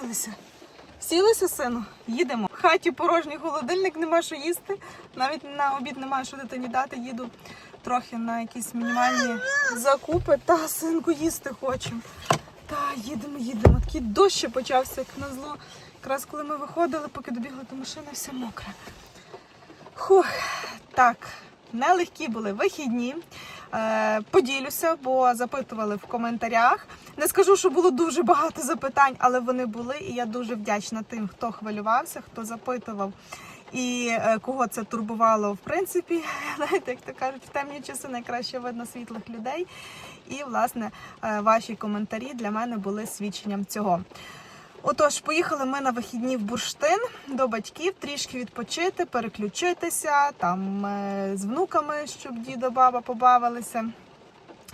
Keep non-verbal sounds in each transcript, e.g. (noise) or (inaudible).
сілися. Сілися, сину? Їдемо. В хаті порожній холодильник, нема що їсти. Навіть на обід немає що дитині дати. Їду трохи на якісь мінімальні закупи. Та, синку, їсти хочемо. Та, їдемо, їдемо. Такий дощ почався, як назло. Якраз коли ми виходили, поки добігли до машини, все мокре. Хух, так, нелегкі були вихідні. Е, поділюся, бо запитували в коментарях. Не скажу, що було дуже багато запитань, але вони були, і я дуже вдячна тим, хто хвилювався, хто запитував. І е, кого це турбувало, в принципі, (laughs) знаєте, як то кажуть, в темні часи найкраще видно світлих людей. І, власне, е, ваші коментарі для мене були свідченням цього. Отож, поїхали ми на вихідні в бурштин до батьків, трішки відпочити, переключитися там е, з внуками, щоб дідо, баба побавилися.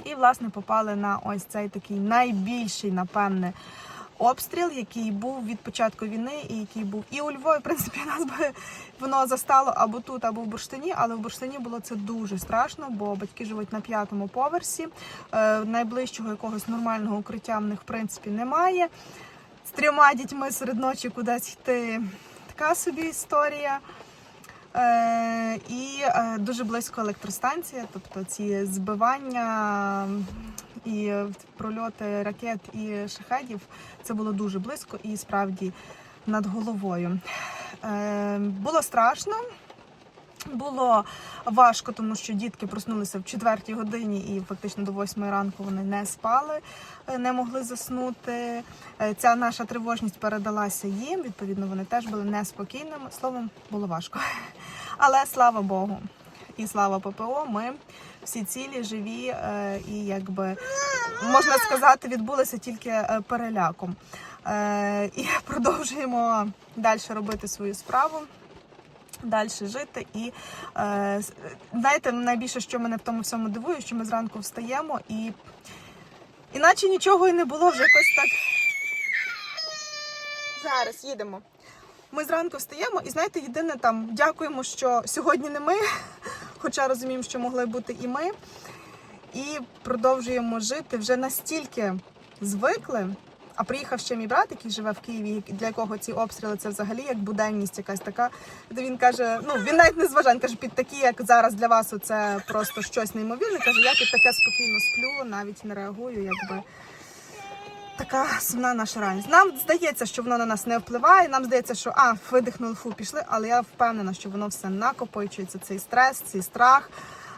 І, власне, попали на ось цей такий найбільший, напевне, обстріл, який був від початку війни, і який був і у Львові, в принципі, (laughs) нас би воно застало або тут, або в бурштині. Але в бурштині було це дуже страшно, бо батьки живуть на п'ятому поверсі. Е, найближчого якогось нормального укриття в них в принципі немає трьома дітьми серед ночі кудись йти. Така собі історія. Е, і е, дуже близько електростанція, тобто ці збивання і прольоти ракет і шахедів, це було дуже близько і справді над головою. Е, було страшно. Було важко, тому що дітки проснулися в четвертій годині і фактично до восьмої ранку вони не спали, е, не могли заснути. Е, Ця наша тривожність передалася їм. Відповідно, вони теж були неспокійними. Словом, було важко. (laughs) Але слава Богу, і слава ППО, ми всі цілі, живі е, і якби можна сказати, відбулися тільки переляком. І (laughs) продовжуємо далі робити свою справу далі жити. І е, знаєте, найбільше, що мене в тому всьому дивує, що ми зранку встаємо і іначе нічого і не було вже якось так. Зараз їдемо. Ми зранку встаємо, і знаєте, єдине там дякуємо, що сьогодні не ми, хоча розуміємо, що могли бути і ми. І продовжуємо жити вже настільки звикли. А приїхав ще мій брат, який живе в Києві, для якого ці обстріли це взагалі як буденність якась така. Він каже: ну він навіть не зважає, він каже, під такі, як зараз для вас, це просто щось неймовірне. Каже, я під таке спокійно сплю, навіть не реагую, якби. Така сумна наша реальність. Нам здається, що воно на нас не впливає. Нам здається, що а видихнули, фу, пішли. Але я впевнена, що воно все накопичується. Цей стрес, цей страх.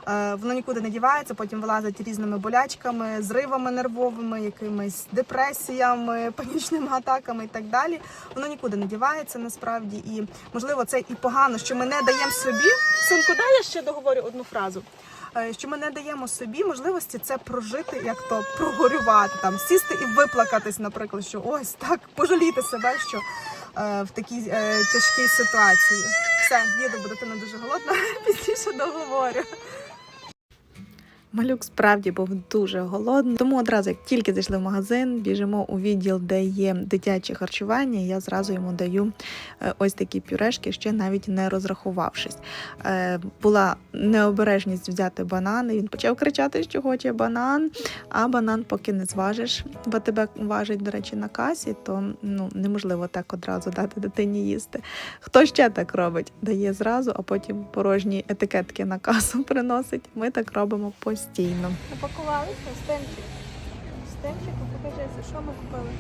Е, Воно нікуди не дівається, потім вилазить різними болячками, зривами нервовими, якимись депресіями, (laughs) панічними атаками і так далі. Воно нікуди не дівається насправді. І можливо, це і погано, що ми не даємо собі. Синку, дай я ще договорю одну фразу. Е, Що ми не даємо собі можливості це прожити, як то прогорювати, там сісти і виплакатись, наприклад, що ось так пожаліти себе, що е, в такій е, тяжкій ситуації. Все, їду, бо дитина дуже голодна, (laughs) пізніше договорю. Малюк справді був дуже голодний, тому одразу, як тільки зайшли в магазин, біжимо у відділ, де є дитяче харчування. Я зразу йому даю е, ось такі пюрешки, ще навіть не розрахувавшись. Е, Була необережність взяти банани. Він почав кричати, що хоче банан, а банан поки не зважиш, бо тебе важить, до речі, на касі, то ну неможливо так одразу дати дитині їсти. Хто ще так робить? Дає зразу, а потім порожні етикетки на касу (laughs) приносить. Ми так робимо постійно. Упакувалися стемчик. Стемчику покажися, що ми купили.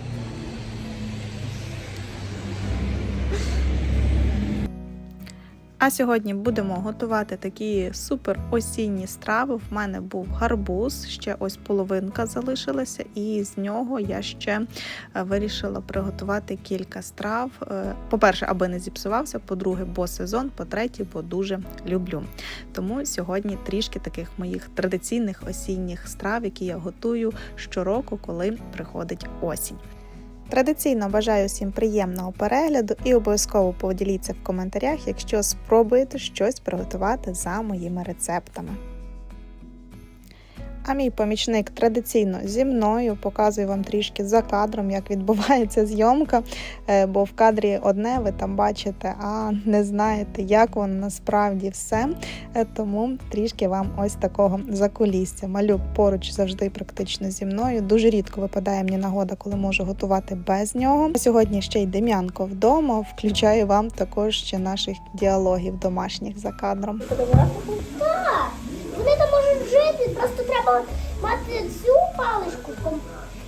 А сьогодні будемо готувати такі супер осінні страви. В мене був гарбуз, ще ось половинка залишилася, і з нього я ще е, вирішила приготувати кілька страв. Е, По-перше, аби не зіпсувався, по-друге, бо сезон, по-третє, бо дуже люблю. Тому сьогодні трішки таких моїх традиційних осінніх страв, які я готую щороку, коли приходить осінь. Традиційно бажаю всім приємного перегляду і обов'язково поділіться в коментарях, якщо спробуєте щось приготувати за моїми рецептами. А мій помічник традиційно зі мною показує вам трішки за кадром, як відбувається зйомка. Е, Бо в кадрі одне ви там бачите, а не знаєте, як воно насправді все. Е, Тому трішки вам ось такого закулісся. Малюк поруч завжди практично зі мною. Дуже рідко випадає мені нагода, коли можу готувати без нього. Сьогодні ще й Дем'янко вдома. Включаю вам також ще наших діалогів домашніх за кадром. Так, вони там можуть жити, просто треба мати цю паличку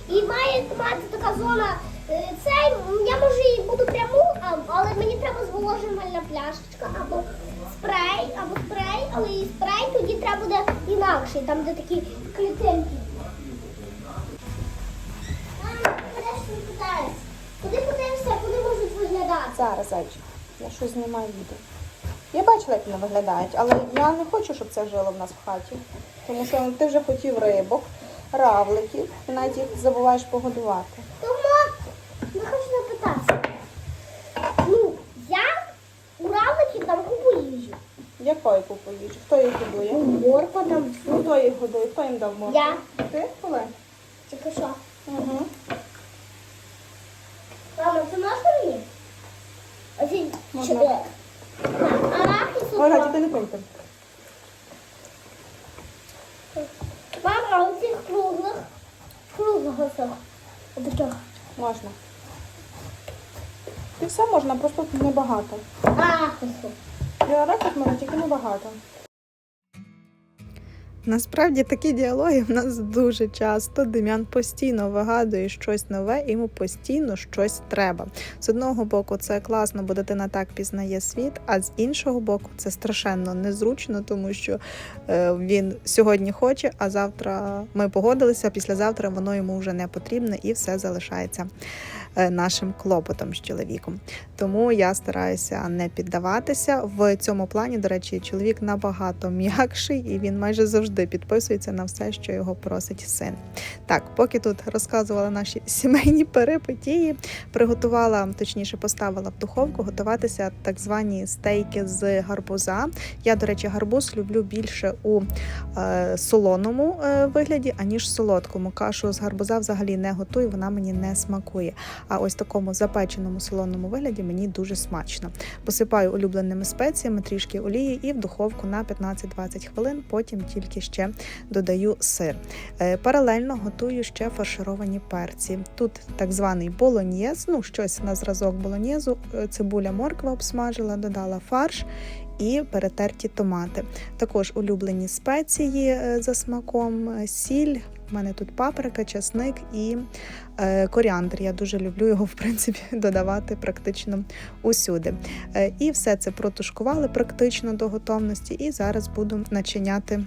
і має мати така зона. е, Цей, я може і буду пряму, але мені треба зволожувальна пляшечка або спрей, або спрей, але і спрей тоді треба буде інакший, там де такі клітинки. Куди? Куди подивишся, вони можуть виглядати? Зараз, зайчик, я щось знімаю відео. Я бачила, як вони виглядають, але я не хочу, щоб це жило в нас в хаті. Тому що ти вже хотів рибок, равликів, і навіть їх забуваєш погодувати. Тому я хочу запитати. Ну, я у равликів там купу їжі. Якої купу їжі? Хто їх годує? Морква там. Ну, хто їх годує? Хто їм дав морку? Я. Ти, Олег? Тільки що? Угу. Мама, це можна мені? Оці Можна. чотири. Не пийте. Мама, а цих круглих. Круглого цього. Отаких. Можна. І все можна, просто небагато. Арахісу. Я арахіс можна, тільки небагато. Насправді такі діалоги в нас дуже часто. Дем'ян постійно вигадує щось нове, йому постійно щось треба. З одного боку, це класно, бо дитина так пізнає світ, а з іншого боку, це страшенно незручно, тому що е, він сьогодні хоче, а завтра ми погодилися. Післязавтра воно йому вже не потрібне і все залишається е, нашим клопотом з чоловіком. Тому я стараюся не піддаватися. В цьому плані, до речі, чоловік набагато м'якший, і він майже завжди підписується на все, що його просить син. Так, поки тут розказувала наші (laughs) сімейні перипетії, приготувала, точніше, поставила в духовку готуватися так звані стейки з гарбуза. Я, до речі, гарбуз люблю більше у е, солоному е, вигляді, аніж солодкому. Кашу з гарбуза взагалі не готую, вона мені не смакує. А ось такому запеченому солоному вигляді мені дуже смачно. Посипаю улюбленими спеціями, трішки олії і в духовку на 15-20 хвилин. Потім тільки ще додаю сир. Е, Паралельно готую ще фаршировані перці. Тут так званий болоньєз, ну щось на зразок болоньєзу, Е, цибуля морква обсмажила, додала фарш. І перетерті томати. Також улюблені спеції е, за смаком, сіль. У мене тут паприка, часник і коріандр. Я дуже люблю його, в принципі, (laughs) додавати практично усюди. І все це протушкували практично до готовності. І зараз буду начиняти.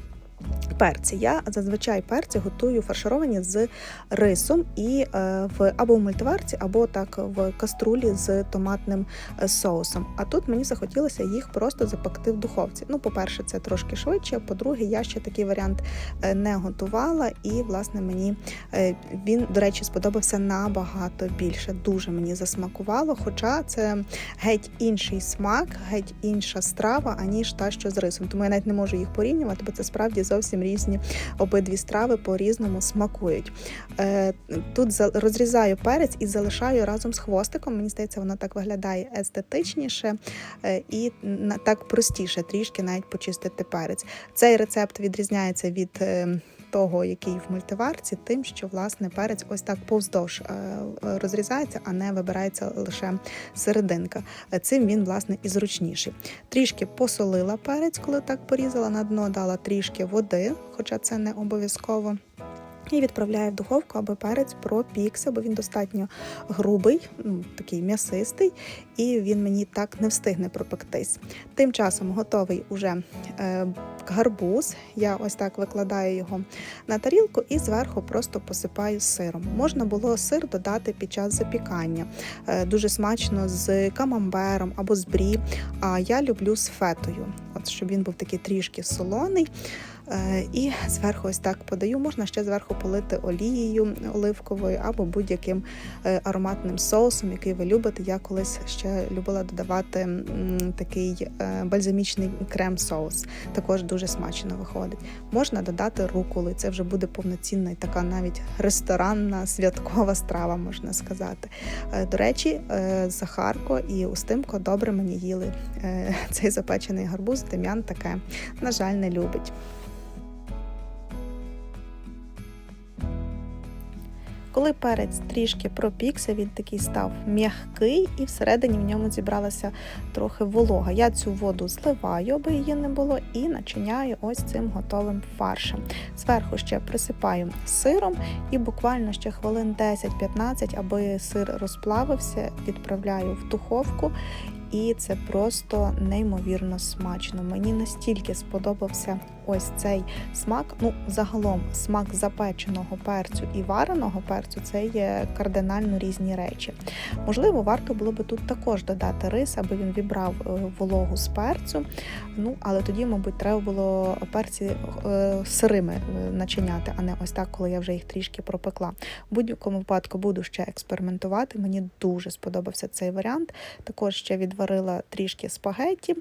Перці. Я зазвичай перці готую фаршировані з рисом і е, в або в мультиварці, або так в каструлі з томатним е, соусом. А тут мені захотілося їх просто запекти в духовці. Ну, по-перше, це трошки швидше. По-друге, я ще такий варіант е, не готувала, і власне мені він, до речі, сподобався набагато більше. Дуже мені засмакувало. Хоча це геть інший смак, геть інша страва, аніж та, що з рисом. Тому я навіть не можу їх порівнювати, бо це справді зовсім різні обидві страви по-різному смакують. Е, Тут за- розрізаю перець і залишаю разом з хвостиком. Мені здається, воно так виглядає естетичніше е, і так простіше трішки навіть почистити перець. Цей рецепт відрізняється від. Того, який в мультиварці, тим, що власне перець ось так повздовж е, розрізається, а не вибирається лише серединка. Е, Цим він власне і зручніший. Трішки посолила перець, коли так порізала на дно, дала трішки води, хоча це не обов'язково. І відправляю в духовку, аби перець пропікся, бо він достатньо грубий, ну, такий м'ясистий, і він мені так не встигне пропектись. Тим часом готовий уже е, гарбуз. Я ось так викладаю його на тарілку і зверху просто посипаю сиром. Можна було сир додати під час запікання. Е, дуже смачно з камамбером або з брі. А я люблю з фетою, от щоб він був такий трішки солоний. Е, І зверху ось так подаю. Можна ще зверху полити олією оливковою або будь-яким е, ароматним соусом, який ви любите. Я колись ще любила додавати такий е, бальзамічний крем-соус. Також дуже смачно виходить. Можна додати руколи. Це вже буде повноцінна і така навіть ресторанна святкова страва, можна сказати. До речі, Захарко і Устимко добре мені їли цей запечений гарбуз. Дем'ян таке, на жаль, не любить. Коли перець трішки пропікся, він такий став м'який, і всередині в ньому зібралася трохи волога. Я цю воду зливаю, аби її не було, і начиняю ось цим готовим фаршем. Зверху ще присипаю сиром і буквально ще хвилин 10-15, аби сир розплавився, відправляю в духовку. І це просто неймовірно смачно. Мені настільки сподобався ось цей смак. Ну, загалом, смак запеченого перцю і вареного перцю це є кардинально різні речі. Можливо, варто було би тут також додати рис, аби він вібрав е, вологу з перцю. Ну, але тоді, мабуть, треба було перці е, сирими е, начиняти, а не ось так, коли я вже їх трішки пропекла. В будь-якому випадку буду ще експериментувати. Мені дуже сподобався цей варіант. Також ще відварила трішки спагетті.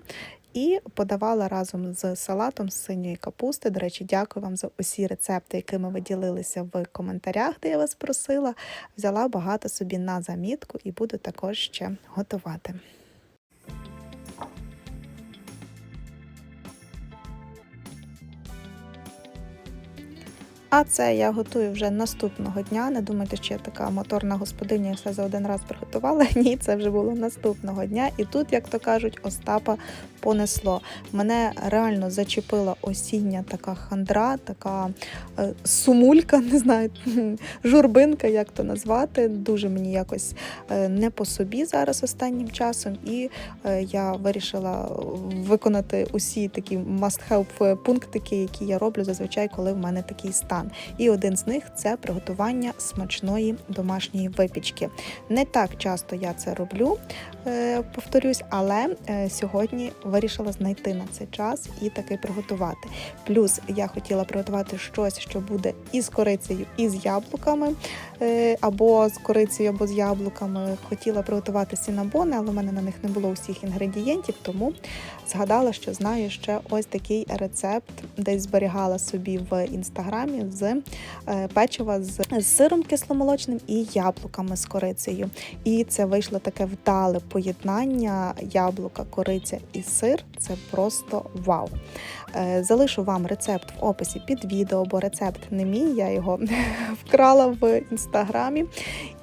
І подавала разом з салатом з синьої капусти. До речі, дякую вам за усі рецепти, якими ви ділилися в коментарях, де я вас просила. Взяла багато собі на замітку і буду також ще готувати. А це я готую вже наступного дня. Не думайте, що я така моторна господиня і все за один раз приготувала. (laughs) Ні, це вже було наступного дня. І тут, як то кажуть, Остапа понесло. Мене реально зачепила осіння така хандра, така е, сумулька, (laughs) не знаю, (laughs) журбинка, як то назвати. Дуже мені якось е, не по собі зараз останнім часом. І е, я вирішила виконати усі такі must-have пунктики, які я роблю зазвичай, коли в мене такий стан. І один з них це приготування смачної домашньої випічки. Не так часто я це роблю, е, повторюсь, але е, сьогодні вирішила знайти на цей час і таки приготувати. Плюс я хотіла приготувати щось, що буде і з корицею, і з яблуками, е, або з корицею, або з яблуками. Хотіла приготувати сінабони, але в мене на них не було усіх інгредієнтів, тому згадала, що знаю ще ось такий рецепт, десь зберігала собі в інстаграмі з е, печива з, сиром кисломолочним і яблуками з корицею. І це вийшло таке вдале поєднання яблука, кориця і сир. Це просто вау. Е, Залишу вам рецепт в описі під відео, бо рецепт не мій, я його (laughs) вкрала в інстаграмі.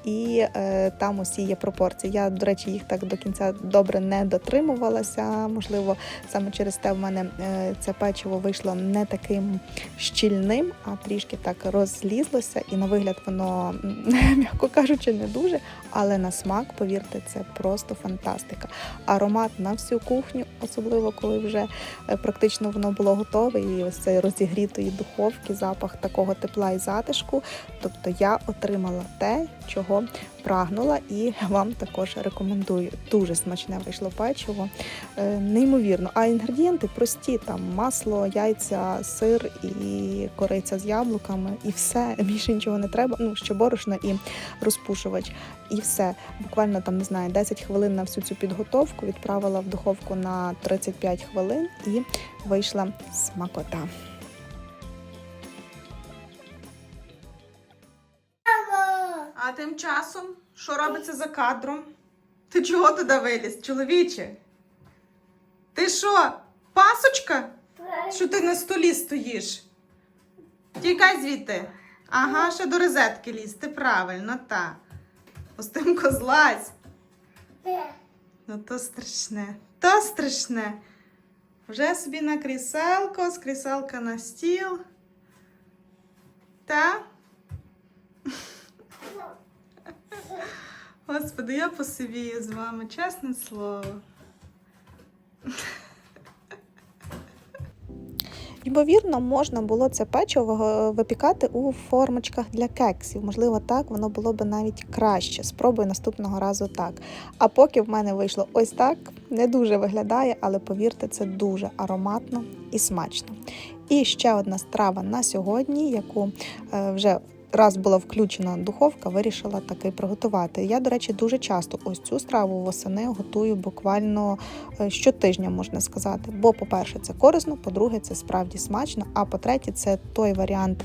І е, там усі є пропорції. Я, до речі, їх так до кінця добре не дотримувалася. Можливо, саме через те в мене е, це печиво вийшло не таким щільним, а трішки так розлізлося. І на вигляд воно, (laughs) м'яко кажучи, не дуже. Але на смак, повірте, це просто фантастика. Аромат на всю кухню, особливо коли вже е, практично воно було готове, і ось цей розігрітої духовки, запах такого тепла і затишку. Тобто я отримала те, чого прагнула, і вам також рекомендую. Дуже смачне вийшло печиво, е, неймовірно. А інгредієнти прості: там масло, яйця, сир і кориця з яблуками, і все. (laughs) Більше нічого не треба. Ну ще борошно і розпушувач, і все. Буквально там не знаю, 10 хвилин на всю цю підготовку відправила в духовку на 35 хвилин і вийшла смакота. Тим часом, що робиться за кадром? Ти чого туди виліз, чоловіче? Ти що, пасочка? Що ти на столі стоїш? Тікай звідти. Ага, ще до розетки лізти, правильно, та. Остимко злазь. Ну то страшне, то страшне. Вже собі на кріселко, з кріселка на стіл. Та? Господи, я посивію з вами, чесне слово. Ймовірно, можна було це печиво випікати у формочках для кексів. Можливо, так воно було б навіть краще. Спробую наступного разу так. А поки в мене вийшло ось так, не дуже виглядає, але повірте, це дуже ароматно і смачно. І ще одна страва на сьогодні, яку е, вже раз була включена духовка, вирішила таки приготувати. Я, до речі, дуже часто ось цю страву восени готую буквально е, щотижня, можна сказати. Бо, по-перше, це корисно, по-друге, це справді смачно. А по-третє, це той варіант.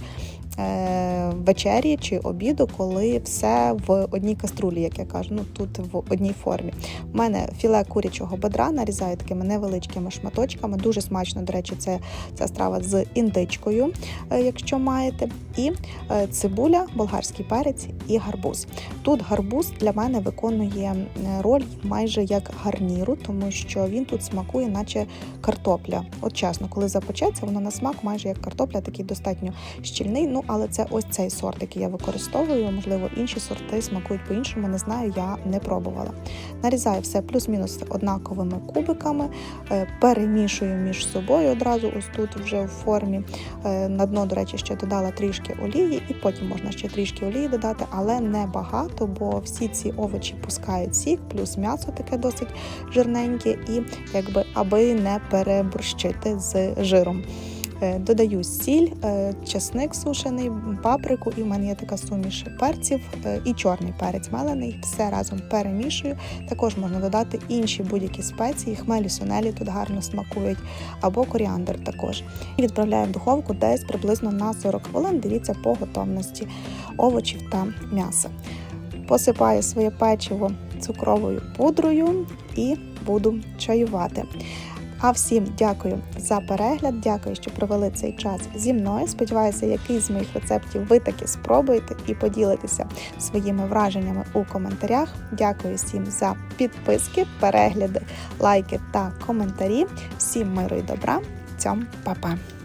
Е, Вечері чи обіду, коли все в одній каструлі, як я кажу, ну тут в одній формі. У мене філе курячого бедра нарізаю такими невеличкими шматочками. Дуже смачно, до речі, це ця страва з індичкою, е, якщо маєте. І е, цибуля, болгарський перець і гарбуз. Тут гарбуз для мене виконує роль майже як гарніру, тому що він тут смакує, наче картопля. От чесно, коли запечеться, воно на смак майже як картопля, такий достатньо щільний. Ну але це ось цей сорт, який я використовую. Можливо, інші сорти смакують по-іншому. Не знаю, я не пробувала. Нарізаю все плюс-мінус однаковими кубиками, е, перемішую між собою одразу. Ось тут вже в формі. Е, На дно, до речі, ще додала трішки олії, і потім можна ще трішки олії додати, але не багато, бо всі ці овочі пускають сік, плюс м'ясо таке досить жирненьке, і якби аби не переборщити з жиром. Е, Додаю сіль, е, чесник сушений, паприку, і в мене є така суміш перців е, і чорний перець мелений. Все разом перемішую. Також можна додати інші будь-які спеції, хмелі, сунелі тут гарно смакують, або коріандр також. І відправляю в духовку десь приблизно на 40 хвилин. Дивіться по готовності овочів та м'яса. Посипаю своє печиво цукровою пудрою і буду чаювати. А всім дякую за перегляд. Дякую, що провели цей час зі мною. Сподіваюся, якийсь з моїх рецептів ви таки спробуєте і поділитеся своїми враженнями у коментарях. Дякую всім за підписки, перегляди, лайки та коментарі. Всім миру і добра. Цьом, па-па!